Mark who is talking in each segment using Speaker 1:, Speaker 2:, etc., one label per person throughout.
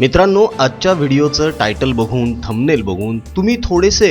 Speaker 1: मित्रांनो आजच्या व्हिडिओचं टायटल बघून थंबनेल बघून तुम्ही थोडेसे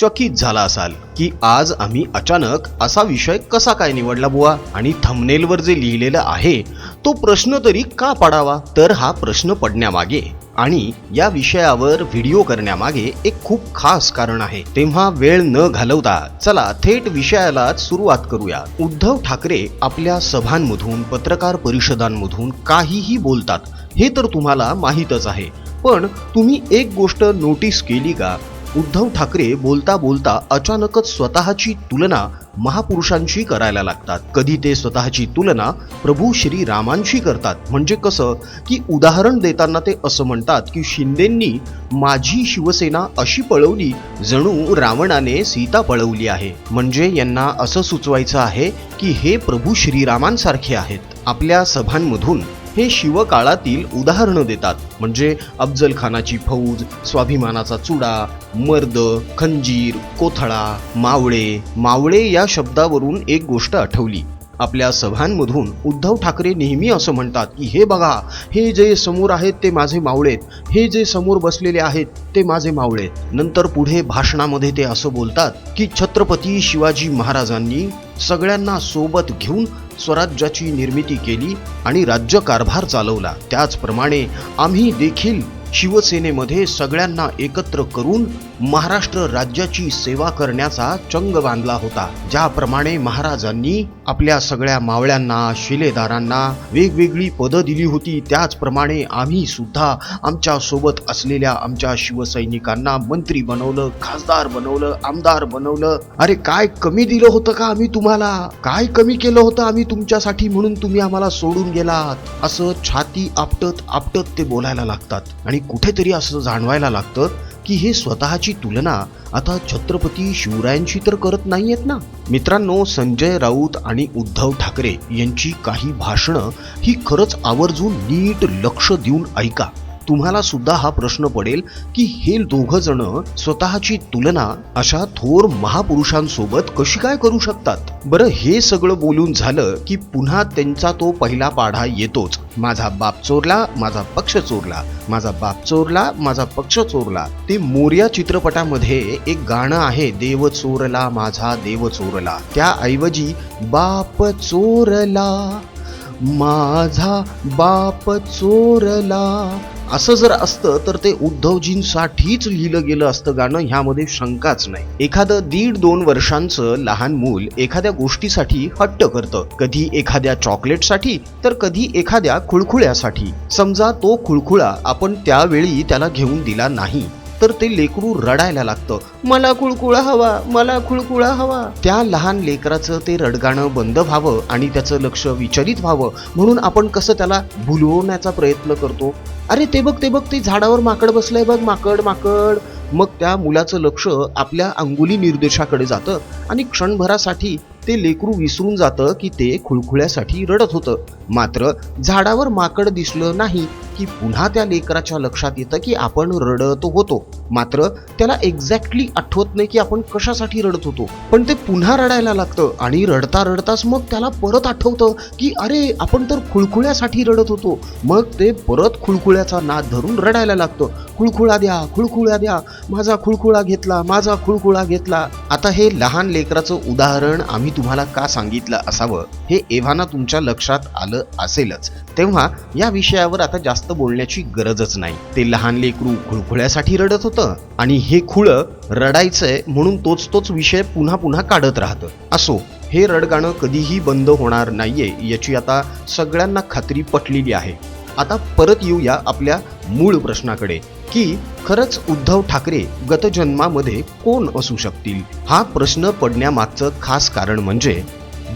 Speaker 1: चकित झाला असाल की आज आम्ही अचानक असा विषय कसा काय निवडला बुवा? आणि थंबनेलवर जे लिहिलेलं आहे तो प्रश्न तरी का पाडावा? तर हा प्रश्न पडण्यामागे आणि या विषयावर व्हिडिओ करण्यामागे एक खूप खास कारण आहे. तेव्हा वेळ न घालवता चला थेट विषयाला सुरुवात करूया. उद्धव ठाकरे आपल्या सभांमधून पत्रकार परिषदांमधून काहीही बोलतात हे तर तुम्हाला माहीतच आहे. पण तुम्ही एक गोष्ट नोटीस केली का? उद्धव ठाकरे बोलता बोलता अचानकच स्वतःची तुलना महापुरुषांशी करायला लागतात. कधी ते स्वतःची तुलना प्रभू श्री रामांशी करतात. म्हणजे कसं? की उदाहरण देताना ते असं म्हणतात की शिंदेंनी माझी शिवसेना अशी पळवली जणू रावणाने सीता पळवली आहे. म्हणजे यांना असं सुचवायचं आहे की हे प्रभू श्रीरामांसारखे आहेत. आपल्या सभांमधून हे शिवकाळातील उदाहरणं देतात. म्हणजे अफजल खानाची फौज स्वाभिमानाचा चुडा मर्द खंजीर कोथळा मावळे. मावळे या शब्दावरून एक गोष्ट आठवली. आपल्या सभांमधून उद्धव ठाकरे नेहमी असं म्हणतात की हे बघा हे जे समोर आहेत ते माझे मावळेत हे जे समोर बसलेले आहेत ते माझे मावळेत. नंतर पुढे भाषणामध्ये ते असं बोलतात की छत्रपती शिवाजी महाराजांनी सगळ्यांना सोबत घेऊन स्वराज्याची निर्मिती केली आणि राज्यकारभार चालवला. त्याचप्रमाणे आम्ही देखील शिवसेनेमध्ये सगळ्यांना एकत्र करून महाराष्ट्र राज्याची सेवा करण्याचा चंग बांधला होता. ज्याप्रमाणे महाराजांनी आपल्या सगळ्या मावळ्यांना शिलेदारांना वेगवेगळी पदं दिली होती त्याचप्रमाणे आम्ही सुद्धा आमच्यासोबत असलेल्या आमच्या शिवसैनिकांना मंत्री बनवलं खासदार बनवलं आमदार बनवलं. अरे काय कमी दिलं होतं का आम्ही तुम्हाला? काय कमी केलं होतं आम्ही तुमच्यासाठी म्हणून तुम्ही आम्हाला सोडून गेलात? असं छाती आपटत आपटत ते बोलायला लागतात. आणि कुठेतरी असं जाणवायला लागतं की हे स्वतःची तुलना आता छत्रपती शिवरायांशी तर करत नाहीयेत ना? मित्रांनो संजय राऊत आणि उद्धव ठाकरे यांची काही भाषणं ही खरंच आवर्जून नीट लक्ष देऊन ऐका. तुम्हाला सुद्धा हा प्रश्न पडेल की हे दोघ जण स्वतःची तुलना अशा थोर महापुरुषांसोबत कशी काय करू शकतात? बरं हे सगळं बोलून झालं की पुन्हा त्यांचा तो पहिला पाढा येतोच. माझा बाप चोरला माझा पक्ष चोरला. माझा बाप चोरला माझा पक्ष चोरला. ते मोर्या चित्रपटामध्ये एक गाणं आहे देव चोरला माझा देव चोरला. त्याऐवजी बाप चोरला माझा बाप चोरला. असं जर असतं तर ते उद्धवजींसाठीच लिहिलं गेलं असतं गाणं ह्यामध्ये शंकाच नाही. एखादं दीड दोन वर्षांचं लहान मूल एखाद्या गोष्टीसाठी हट्ट करतं. कधी एखाद्या चॉकलेटसाठी तर कधी एखाद्या खुळखुळ्यासाठी. समजा तो खुळखुळा आपण त्यावेळी त्याला घेऊन दिला नाही. तर ते लेकरू रडायला लागतं. मला खुळखुळा हवा मला खुळखुळा हवा. त्या लहान लेकराचं ते रडगाणं बंद व्हावं आणि त्याचं लक्ष विचलित व्हावं म्हणून आपण कसं त्याला भुलवण्याचा प्रयत्न करतो? अरे ते बघ ते बघ ते झाडावर माकड बसलंय बघ माकड माकड. मग त्या मुलाचं लक्ष आपल्या अंगुली निर्देशाकडे जातं आणि क्षणभरासाठी ते लेकरू विसरून जातं की ते खुळखुळ्यासाठी रडत होतं. मात्र झाडावर माकड दिसलं नाही की पुन्हा त्या लेकराच्या लक्षात येतं की आपण रडत होतो. मात्र त्याला एक्झॅक्टली आठवत नाही की आपण कशासाठी रडत होतो. पण ते पुन्हा रडायला लागतं आणि रडता रडताच मग त्याला परत आठवतं की अरे आपण तर खुळखुळ्यासाठी रडत होतो. मग ते परत खुळखुळ्याचा नाद धरून रडायला लागतं. खुळखुळा द्या खुळखुळा द्या. माझा खुळखुळा घेतला माझा खुळखुळा घेतला. आता हे लहान लेकराचं उदाहरण आम्ही तुम्हाला का सांगितलं असावं हे एव्हाना तुमच्या लक्षात आलं असेलच. तेव्हा या विषयावर आता जास्त बोलण्याची गरजच नाही. ते लहान लेकरू खुळखुळ्यासाठी रडत होतं आणि हे खुळं रडायचंय म्हणून तोच तोच विषय पुन्हा पुन्हा काढत राहतं. असो हे रडगाणं कधीही बंद होणार नाहीये याची आता सगळ्यांना खात्री पटलेली आहे. आता परत येऊया आपल्या मूळ प्रश्नाकडे की खरंच उद्धव ठाकरे गतजन्मामध्ये कोण असू शकतील? हा प्रश्न पडण्यामागचं खास कारण म्हणजे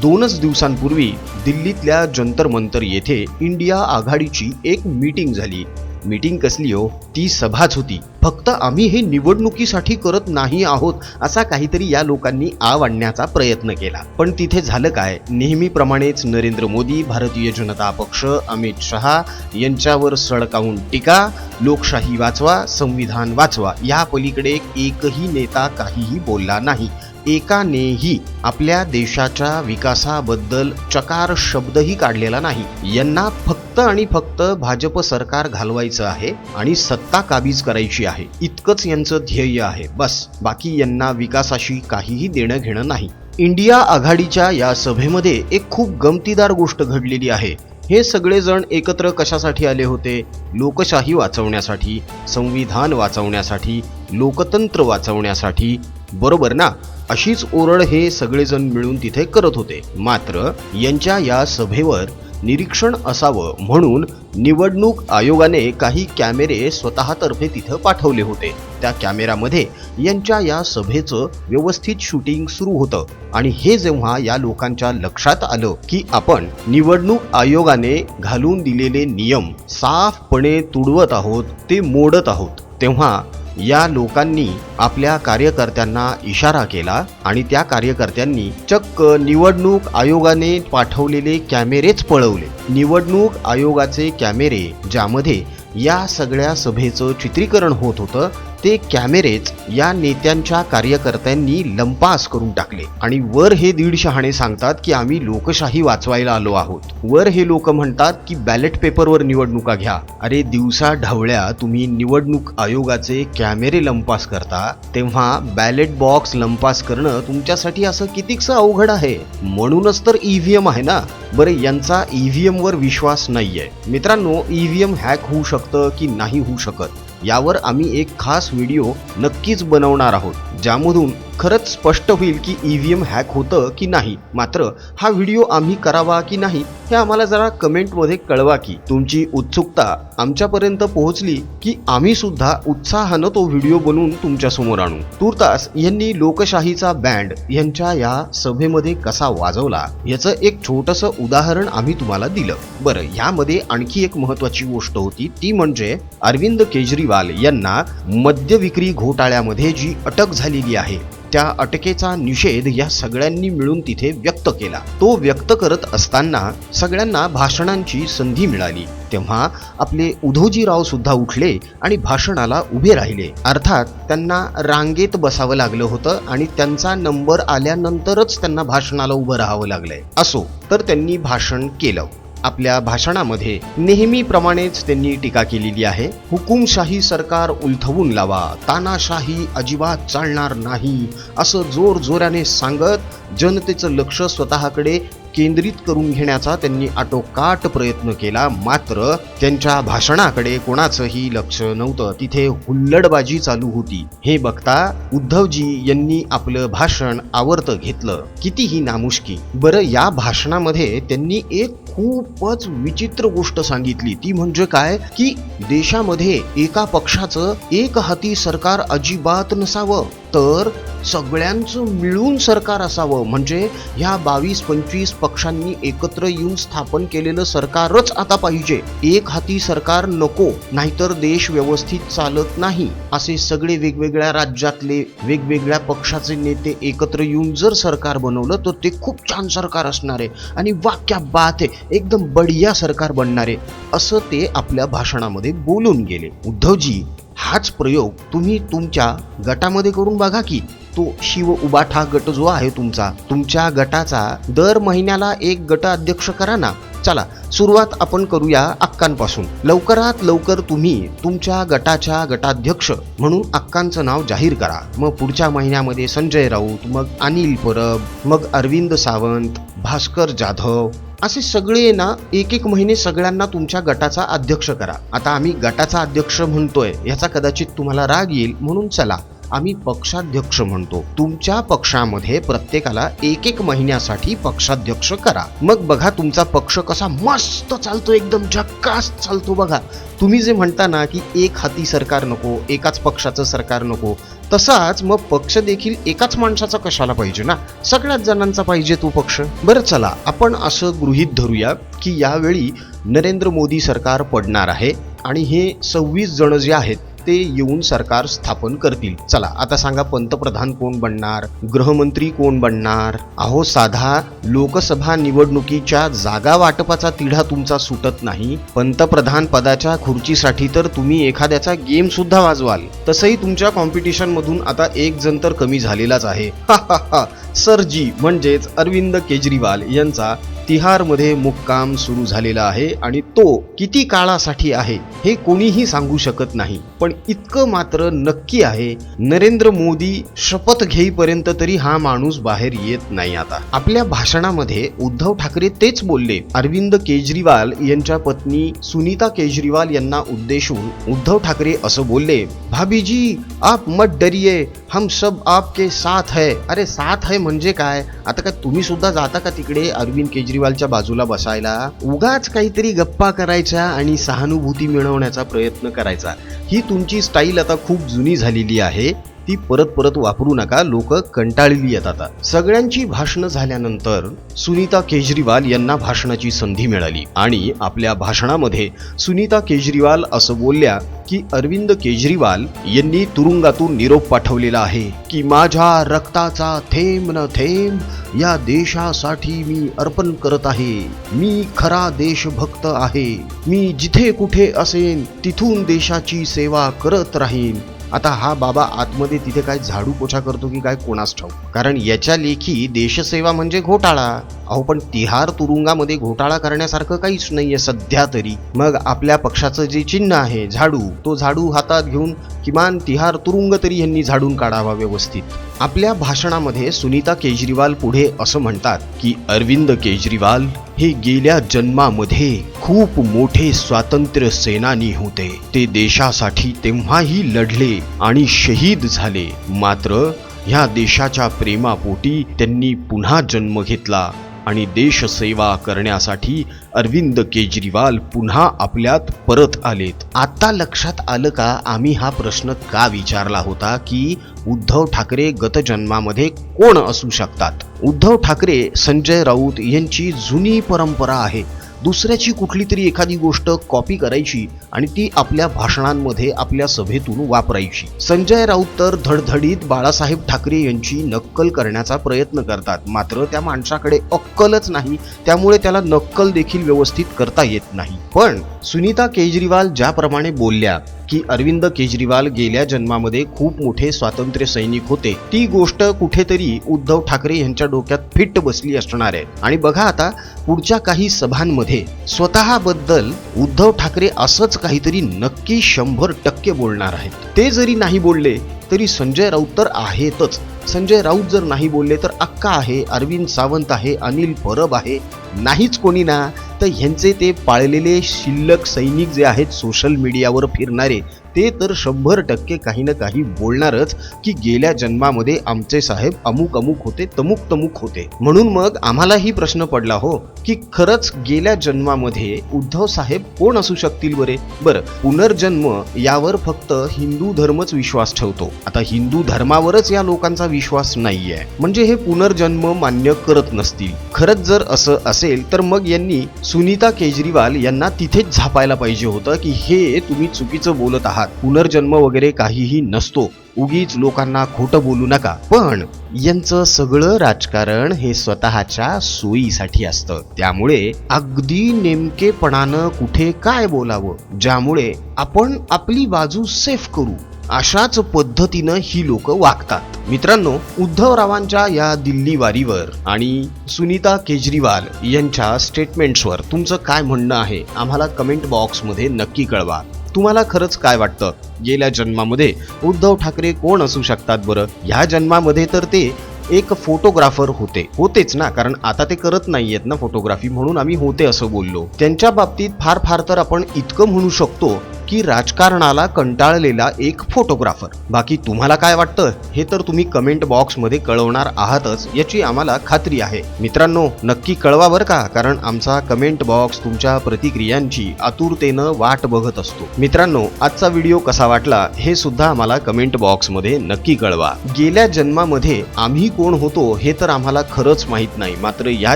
Speaker 1: दोनच दिवसांपूर्वी दिल्लीतल्या जंतर मंतर येथे इंडिया आघाडीची एक मीटिंग झाली. मीटिंग कसली हो? ती सभाच होती. फक्त आम्ही हे निवडणुकीसाठी करत नाही आहोत असा काहीतरी या लोकांनी आव आणण्याचा प्रयत्न केला. पण तिथे झालं काय? नेहमीप्रमाणेच नरेंद्र मोदी भारतीय जनता पक्ष अमित शहा यांच्यावर सळकावून टीका लोकशाही वाचवा संविधान वाचवा या पलीकडे एकही नेता काहीही बोलला नाही. एकानेही आपल्या देशाच्या विकासाबद्दल चकार शब्दही काढलेला नाही. यांना फक्त आणि फक्त भाजप सरकार घालवायचं आहे आणि सत्ता काबीज करायची आहे. इतकंच यांचं ध्येय आहे. बस. बाकी यांना विकासाशी काहीही देणं घेणं नाही. इंडिया आघाडीच्या या सभेमध्ये एक खूप गमतीदार गोष्ट घडलेली आहे. हे सगळेजण एकत्र कशासाठी आले होते? लोकशाही वाचवण्यासाठी संविधान वाचवण्यासाठी लोकतंत्र वाचवण्यासाठी? बरोबर ना? अशीच ओरड हे सगळेजण मिळून तिथे करत होते. मात्र यांच्या या सभेवर निरीक्षण असावं म्हणून निवडणूक आयोगाने काही कॅमेरे स्वतःतर्फे तिथं पाठवले होते. त्या कॅमेरामध्ये यांच्या या सभेचं व्यवस्थित शूटिंग सुरू होतं आणि हे जेव्हा या लोकांच्या लक्षात आलं की आपण निवडणूक आयोगाने घालून दिलेले नियम साफपणे तुडवत आहोत ते मोडत आहोत तेव्हा या लोकांनी आपल्या कार्यकर्त्यांना इशारा केला आणि त्या कार्यकर्त्यांनी चक्क निवडणूक आयोगाने पाठवलेले कॅमेरेच पळवले. निवडणूक आयोगाचे कॅमेरे ज्यामध्ये या सगळ्या सभेचं चित्रीकरण होत होतं ते कॅमेरेच या नेत्यांच्या कार्यकर्त्यांनी लंपास करून टाकले. आणि वर हे दीड शहाणे सांगतात की आम्ही लोकशाही वाचवायला आलो आहोत. वर हे लोक म्हणतात की बॅलेट पेपरवर निवडणुका घ्या. अरे दिवसा ढवळ्या तुम्ही निवडणूक आयोगाचे कॅमेरे लंपास करता तेव्हा बॅलेट बॉक्स लंपास करणं तुमच्यासाठी असं कितीकसं अवघड आहे? म्हणूनच तर ईव्हीएम आहे ना? बरं यांचा ईव्हीएम वर विश्वास नाहीये. मित्रांनो ईव्हीएम हॅक होऊ शकतं की नाही होऊ शकत? यावर आम्ही एक खास व्हिडिओ नक्कीच बनवणार आहोत ज्यामधून खरंच स्पष्ट होईल की ईव्हीएम हॅक होतं की नाही. मात्र हा व्हिडिओ आम्ही करावा की नाही हे आम्हाला जरा कमेंटमध्ये कळवा की. तुमची उत्सुकता आमच्यापर्यंत पोहोचली की आम्ही सुद्धा उत्साहानं तो व्हिडिओ बनवून तुमच्यासमोर आणू. तुर्तास यांनी लोकशाहीचा बँड यांच्या या सभेमध्ये कसा वाजवला याचं एक छोटंसं उदाहरण आम्ही तुम्हाला दिलं. बरं यामध्ये आणखी एक महत्वाची गोष्ट होती ती म्हणजे अरविंद केजरीवाल यांना मद्य विक्री घोटाळ्यामध्ये जी अटक झालेली आहे त्या अटकेचा निषेध या सगळ्यांनी मिळून तिथे व्यक्त केला. तो व्यक्त करत असताना सगळ्यांना भाषणांची संधी मिळाली. तेव्हा आपले उधोजीराव सुद्धा उठले आणि भाषणाला उभे राहिले. अर्थात त्यांना रांगेत बसावं लागलं होतं आणि त्यांचा नंबर आल्यानंतरच त्यांना भाषणाला उभं राहावं लागलंय. असो तर त्यांनी भाषण केलं. आपल्या भाषणामध्ये नेहमीप्रमाणेच त्यांनी टीका केलेली आहे. हुकुमशाही सरकार उलथवून लावा. तानाशाही अजिबात चालणार नाही. असं जोर जोराने सांगत जनतेचं लक्ष स्वतःकडे केंद्रित करून घेण्याचा त्यांनी आटोकाट प्रयत्न केला. मात्र त्यांच्या भाषणाकडे कोणाचंही लक्ष नव्हतं. तिथे हुल्लडबाजी चालू होती. हे बघता उद्धवजी यांनी आपलं भाषण आवर्त घेतलं. कितीही नामुष्की. बरं या भाषणामध्ये त्यांनी एक खूपच विचित्र गोष्ट सांगितली. ती म्हणजे काय? की देशामध्ये एका पक्षाचं एक हाती सरकार अजिबात नसावं. तर सगळ्यांचं मिळून सरकार असावं. म्हणजे ह्या बावीस पंचवीस पक्षांनी एकत्र येऊन स्थापन केलेलं सरकारच आता पाहिजे. एक हाती सरकार नको नाहीतर देश व्यवस्थित चालत नाही. असे सगळे वेगवेगळ्या राज्यातले वेगवेगळ्या पक्षाचे नेते एकत्र येऊन जर सरकार बनवलं तर ते खूप छान सरकार असणार आहे. आणि वाक्या बात आहे! एकदम बढिया सरकार बनणार आहे. असं ते आपल्या भाषणामध्ये बोलून गेले. उद्धवजी हाच प्रयोग तुम्ही तुमच्या गटामध्ये करून बघा की तो शिव उबाठा गट जो आहे तुमचा तुमच्या गटाचा दर महिन्याला एक गट अध्यक्ष करा ना. चला सुरुवात आपण करूया अक्कांपासून. लवकरात लवकर तुम्ही तुमच्या गटाच्या गटाध्यक्ष म्हणून अक्कांचं नाव जाहीर करा. मग पुढच्या महिन्यामध्ये संजय राऊत मग अनिल परब मग अरविंद सावंत भास्कर जाधव असे सगळे ना एक एक महिने सगळ्यांना तुमच्या गटाचा अध्यक्ष करा. आता आम्ही गटाचा अध्यक्ष म्हणतोय याचा कदाचित तुम्हाला राग येईल म्हणून चला आम्ही पक्षाध्यक्ष म्हणतो. तुमच्या पक्षामध्ये प्रत्येकाला एक एक महिन्यासाठी पक्षाध्यक्ष करा. मग बघा तुमचा पक्ष कसा मस्त चालतो एकदम झक्कास चालतो बघा. तुम्ही जे म्हणता ना की एक हाती सरकार नको एकाच पक्षाचं सरकार नको तसाच मग पक्ष देखील एकाच माणसाचा कशाला पाहिजे ना? सगळ्याच जणांचा पाहिजे तो पक्ष. बरं चला आपण असं गृहीत धरूया की यावेळी नरेंद्र मोदी सरकार पडणार आहे आणि हे सव्वीस जण जे आहेत ते येऊन सरकार स्थापन करतील. चला आता सांगा पंतप्रधान कोण बनणार? गृहमंत्री कोण बनणार? अहो साधा लोकसभा निवडणुकीच्या जागा वाटपाचा तिढा तुमचा सुटत नाही. पंतप्रधान पदाच्या खुर्चीसाठी तर तुम्ही एखाद्याचा गेम सुद्धा वाजवाल. तसंही तुमच्या कॉम्पिटिशन मधून आता एक जण तर कमी झालेलाच आहे. सरजी म्हणजेच अरविंद केजरीवाल यांचा तिहारमध्ये मुक्काम सुरू झालेला आहे आणि तो किती काळासाठी आहे हे कोणीही सांगू शकत नाही. पण इतकं मात्र नक्की आहे नरेंद्र मोदी शपथ घेईपर्यंत तरी हा माणूस बाहेर येत नाही आता. आपल्या भाषणामध्ये उद्धव ठाकरे तेच बोलले. अरविंद केजरीवाल यांच्या पत्नी सुनीता केजरीवाल यांना उद्देशून उद्धव ठाकरे असं बोलले भाभीजी आप मत डरिये हम सब आपके साथ है. अरे साथ है म्हणजे काय? आता काय तुम्ही सुद्धा जाता का तिकडे? अरविंद केजरीवाल केजरीवालच्या बाजूला बसायला उगाच काहीतरी गप्पा करायच्या आणि सहानुभूती मिळवण्याचा प्रयत्न करायचा. ही तुमची स्टाईल आता खूप जुनी झालेली आहे. ती परत परत वापरू नका लोक कंटाळली येत आता. सगळ्यांची भाषणं झाल्यानंतर सुनीता केजरीवाल यांना भाषणाची संधी मिळाली आणि आपल्या भाषणामध्ये सुनीता केजरीवाल असं बोलल्या की अरविंद केजरीवाल यांनी तुरुंगातून निरोप पाठवलेला आहे की माझ्या रक्ताचा थेंब न थेंब या देशासाठी मी अर्पण करत आहे. मी खरा देशभक्त आहे. मी जिथे कुठे असेन तिथून देशाची सेवा करत राहीन. आता हा बाबा आतमध्ये तिथे काय झाडू पोछा करतो की काय कोणास ठाऊ कारण याच्या लेखी देशसेवा म्हणजे घोटाळा. अहो पण तिहार तुरुंगामध्ये घोटाळा करण्यासारखं काहीच नाहीये सध्या तरी. मग आपल्या पक्षाचं जे चिन्ह आहे झाडू तो झाडू हातात घेऊन किमान तिहार तुरुंग तरी यांनी झाडून काढावा व्यवस्थित. आपल्या भाषणामध्ये सुनीता केजरीवाल पुढे असं म्हणतात की अरविंद केजरीवाल हे गेल्या जन्मामध्ये खूप मोठे स्वातंत्र्य सेनानी होते. ते देशासाठी तेव्हाही लढले आणि शहीद झाले. मात्र ह्या देशाच्या प्रेमापोटी त्यांनी पुन्हा जन्म घेतला. आणि देशसेवा करण्यासाठी अरविंद केजरीवाल पुन्हा आपल्यात परत आलेत. आता लक्षात आलं का? आम्ही हा प्रश्न का विचारला होता की उद्धव ठाकरे गतजन्मामध्ये कोण असू शकतात? उद्धव ठाकरे संजय राऊत यांची जुनी परंपरा आहे. दुसऱ्याची कुठली तरी एखादी गोष्ट कॉपी करायची आणि ती आपल्या भाषणांमध्ये आपल्या सभेतून वापरायची. संजय राऊत तर धडधडीत बाळासाहेब ठाकरे यांची नक्कल करण्याचा प्रयत्न करतात. मात्र त्या माणसाकडे अक्कलच नाही. त्यामुळे त्याला नक्कल देखील व्यवस्थित करता येत नाही. पण सुनीता केजरीवाल ज्याप्रमाणे बोलल्या की अरविंद केजरीवाल गेल्या जन्मामध्ये खूप मोठे स्वातंत्र्य सैनिक होते. ती गोष्ट कुठेतरी उद्धव ठाकरे यांच्या डोक्यात फिट बसली असणार आहे. आणि बघा आता पुढच्या काही सभांमध्ये स्वतःबद्दल उद्धव ठाकरे असंच काहीतरी नक्की शंभर टक्के बोलणार आहेत. ते जरी नाही बोलले तरी संजय राऊत तर आहेतच. संजय राऊत जर नाही बोलले तर अक्का आहे अरविंद सावंत आहे अनिल परब आहे नाहीच कोणी ना. तर ह्यांचे ते पाळलेले शिल्लक सैनिक जे आहेत सोशल मीडियावर फिरणारे ते तर शंभर टक्के काही ना काही बोलणारच की गेल्या जन्मामध्ये आमचे साहेब अमुक अमुक होते तमुक तमुक होते. म्हणून मग आम्हालाही प्रश्न पडला हो की खरंच गेल्या जन्मामध्ये उद्धव साहेब कोण असू शकतील बरे? बरं पुनर्जन्म यावर फक्त हिंदू धर्मच विश्वास ठेवतो. आता हिंदू धर्मावरच या लोकांचा विश्वास नाहीये. म्हणजे हे पुनर्जन्म मान्य करत नसतील. खरंच जर असं असेल तर मग यांनी सुनीता केजरीवाल यांना तिथेच झापायला पाहिजे होतं की हे तुम्ही चुकीचं बोलत आहात. पुनर्जन्म वगैरे काहीही नसतो. उगीच लोकांना खोटं बोलू नका. पण यांचं सगळं राजकारण हे स्वतःच्या सोयीसाठी असतं. त्यामुळे अगदी नेमकेपणानं कुठे काय बोलावं? ज्यामुळे आपण आपली बाजू सेफ करू. अशाच पद्धतीनं ही लोक वागतात. मित्रांनो उद्धवरावांच्या या दिल्ली वारीवर आणि सुनीता केजरीवाल यांच्या स्टेटमेंट्सवर तुमचं काय म्हणणं आहे आम्हाला कमेंट बॉक्समध्ये नक्की कळवा. तुम्हाला खरंच काय वाटतं? गेल्या जन्मामध्ये उद्धव ठाकरे कोण असू शकतात बरं? ह्या जन्मामध्ये तर ते एक फोटोग्राफर होते. होतेच ना कारण आता ते करत नाहीयेत ना फोटोग्राफी म्हणून आम्ही होते असं बोललो. त्यांच्या बाबतीत फार फार तर आपण इतकं म्हणू शकतो की राजकारणाला कंटाळलेला एक फोटोग्राफर बाकी तुम्हाला काय वाटतं? हे तर तुम्ही कमेंट बॉक्समध्ये कळवणार आहातच याची आम्हाला खात्री आहे. मित्रांनो नक्की कळवा बरं का कारण आमचा कमेंट बॉक्स तुमच्या प्रतिक्रियांची आतुरतेनं वाट बघत असतो. मित्रांनो आजचा व्हिडिओ कसा वाटला हे सुद्धा आम्हाला कमेंट बॉक्समध्ये नक्की कळवा. गेल्या जन्मामध्ये आम्ही कोण होतो हे तर आम्हाला खरंच माहीत नाही. मात्र या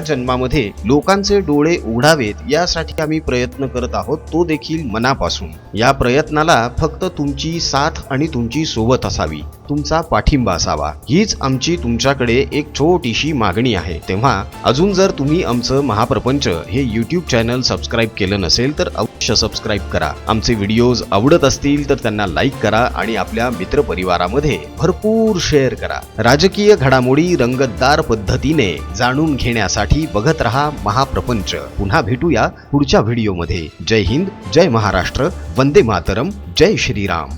Speaker 1: जन्मामध्ये लोकांचे डोळे उघडावेत यासाठी आम्ही प्रयत्न करत आहोत तो देखील मनापासून. या या प्रयत्नाला फक्त तुमची साथ आणि तुमची सोबत असावी. तुमचा पाठिंबा असावा. हीच आमची तुमच्याकडे एक छोटीशी मागणी आहे. तेव्हा अजून जर तुम्ही आमचं महाप्रपंच हे यूट्यूब चॅनल सबस्क्राईब केलं नसेल तर अवश्य सबस्क्राईब करा. आमचे व्हिडिओज आवडत असतील तर त्यांना लाईक करा आणि आपल्या मित्रपरिवारामध्ये भरपूर शेअर करा. राजकीय घडामोडी रंगतदार पद्धतीने जाणून घेण्यासाठी बघत रहा महाप्रपंच. पुन्हा भेटूया पुढच्या व्हिडिओमध्ये जय हिंद जय महाराष्ट्र वंदे मातरम जय श्रीराम.